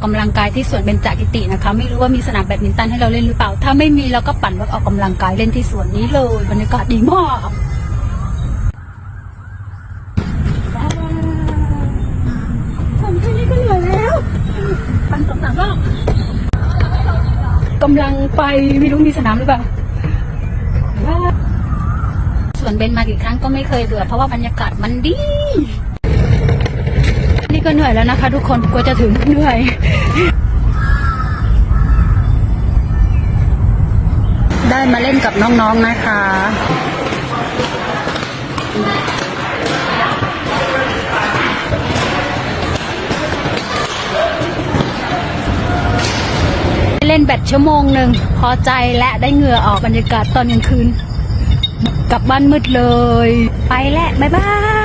อกกำลังกายที่สวนเบญจกิตินะคะ ไม่รู้ว่ามีสนามแบดมินตันให้เราเล่นหรือเปล่า ถ้าไม่มีเราก็ปั่นรถออกกำลังกายเล่นที่สวนนี้เลยบรรยากาศดีมากผมแค่นี้ก็เหนื่อยแล้ว ปั่นสองสามรอบกำลังไปไม่รู้มีสนามหรือเปล่าส่วนเบนมากี่ครั้งก็ไม่เคยเบื่อเพราะว่าบรรยากาศมันดี นี่ก็เหนื่อยแล้วนะคะ ทุกคนกว่าจะถึงเหนื่อยได้มาเล่นกับน้องๆนะคะ เล่นแบตชั่วโมงหนึ่งพอใจและได้เหงื่อออกบรรยากาศตอนกลางคืน กลับบ้านมืดเลย ไปแล้ว บ๊ายบาย